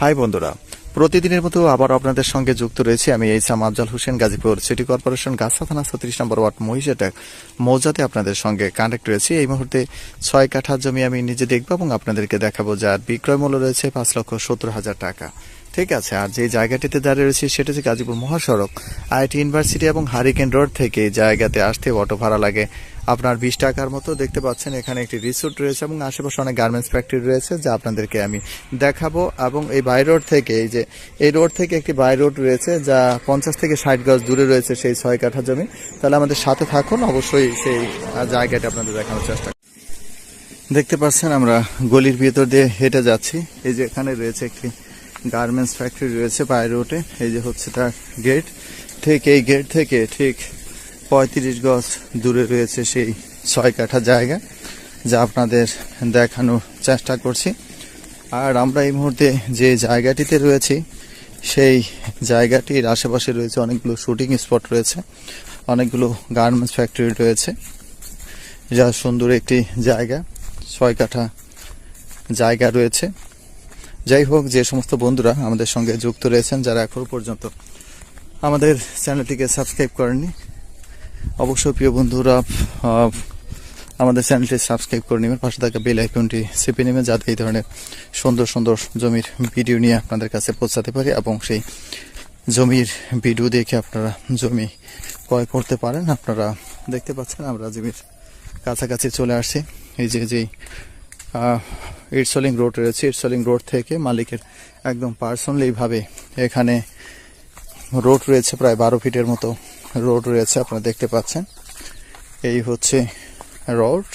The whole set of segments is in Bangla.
হাই বন্ধুরা, প্রতিদিনের মতো আবার আপনাদের সঙ্গে যুক্ত রয়েছে আমি এইসাম আফজাল হোসেন, গাজীপুর সিটি কর্পোরেশন গাছা থানা ছত্রিশ নম্বর ওয়ার্ড মহিষাটাক মৌজাতে আপনাদের সঙ্গে কানেক্ট রয়েছে। এই মুহূর্তে ছয় কাঠা জমি আমি নিজে দেখব এবং আপনাদেরকে দেখাবো যার বিক্রয় মূল্য রয়েছে পাঁচ লক্ষ সত্তর হাজার টাকা। ঠিক আছে, আর যে জায়গাটিতে দাঁড়িয়ে রয়েছে সেটা হচ্ছে গাজীপুর মহাসড়ক। আইটি ইউনিভার্সিটি এবং হারিকেন রোড থেকে জায়গাতে আসতে অটো ভাড়া লাগে আপনার বিশ টাকার মতো দেখতে পাচ্ছেন, এখানে একটি রিসোর্ট রয়েছে এবং আশেপাশে অনেক গার্মেন্টস ফ্যাক্টরি রয়েছে যা আপনাদেরকে আমি দেখাবো এবং এই বাই রোড থেকে, এই যে, এই রোড থেকে একটি বাই রোড রয়েছে যা পঞ্চাশ থেকে ষাট গজ দূরে রয়েছে সেই ছয় কাঠা জমি। তাহলে আমাদের সাথে থাকুন, অবশ্যই সেই জায়গাটা আপনাদের দেখানোর চেষ্টা। দেখতে পাচ্ছেন আমরা গলির ভিতর দিয়ে হেঁটে যাচ্ছি। এই যে এখানে রয়েছে একটি গার্মেন্টস ফ্যাক্টরি রয়েছে বাই রোডে। এই যে হচ্ছে তার গেট। ঠিক এই গেট থেকে ঠিক পঁয়ত্রিশ গজ দূরে রয়েছে সেই ছয় কাঠা জায়গা, যা আপনাদের দেখানোর চেষ্টা করছি। আর আমরা এই মুহূর্তে যে জায়গাটিতে রয়েছি, সেই জায়গাটির আশেপাশে রয়েছে অনেকগুলো শুটিং স্পট রয়েছে, অনেকগুলো গার্মেন্টস ফ্যাক্টরি রয়েছে, যা সুন্দর একটি জায়গা, ছয় কাঠা জায়গা রয়েছে। যাই হোক, যে সমস্ত বন্ধুরা আমাদের সঙ্গে যুক্ত রয়েছেন, যারা এখনও পর্যন্ত আমাদের চ্যানেলটিকে সাবস্ক্রাইব করেননি অবশ্যই প্রিয় বন্ধুরা আমাদের চ্যানেলটি সাবস্ক্রাইব করে নেবেন। পাশে থাকা বেল আইকনটি চেপে নেবেন যাতে এই ধরনের সুন্দর সুন্দর জমির ভিডিও নিয়ে আপনাদের কাছে পৌঁছাতে পারি এবং সেই জমির ভিডিও দেখে আপনারা জমি ক্রয় করতে পারেন। আপনারা দেখতে পাচ্ছেন আমরা জমির কাছাকাছি চলে আসছি। এই যে যেই ইটসলিং রোড রয়েছে। ইটসলিং রোড থেকে মালিকের একদম পার্সোনালিভাবে এখানে রোড রয়েছে, প্রায় বারো ফিটের মতো। রোড রয়েছে, আপনারা দেখতে পাচ্ছেন। এই হচ্ছে রোড।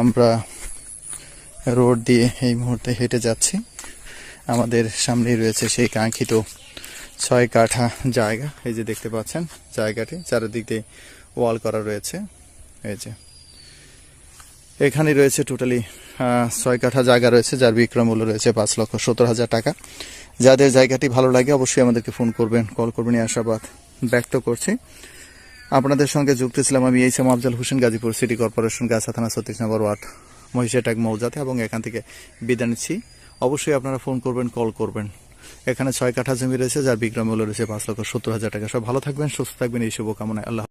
আমরা রোড দিয়ে এই মুহূর্তে হেঁটে যাচ্ছি। আমাদের সামনেই রয়েছে সেই কাঙ্ক্ষিত ছয় কাঠা জায়গা। এই যে দেখতে পাচ্ছেন জায়গাটি, চারিদিক দিয়ে ওয়াল করা রয়েছে। এই যে এখানে রয়েছে টোটালি ছয় কাঠা জায়গা রয়েছে, যার বিক্রয় মূল্য রয়েছে পাঁচ লক্ষ সত্তর হাজার টাকা। যাদের জায়গাটি ভালো লাগে অবশ্যই আমাদেরকে ফোন করবেন, কল করবেন আশাবাদ। ব্যক্ত করছি। আপনাদের সঙ্গে যুক্ত ছিলাম আমি এই সময় আফজাল হোসেন, গাজীপুর সিটি কর্পোরেশন, গাছা থানা ছত্রিশ নম্বর ওয়ার্ড মহিষাটাক মৌজাতে এবং এখান থেকে বিদায় নিচ্ছি। অবশ্যই আপনারা ফোন করবেন, কল করবেন। এখানে ছয় কাঠা জমি রয়েছে, যার বিক্রয় মূল্য রয়েছে পাঁচ লক্ষ সত্তর হাজার টাকা। সব ভালো থাকবেন, সুস্থ থাকবেন, এই শুভকামনায় আল্লাহ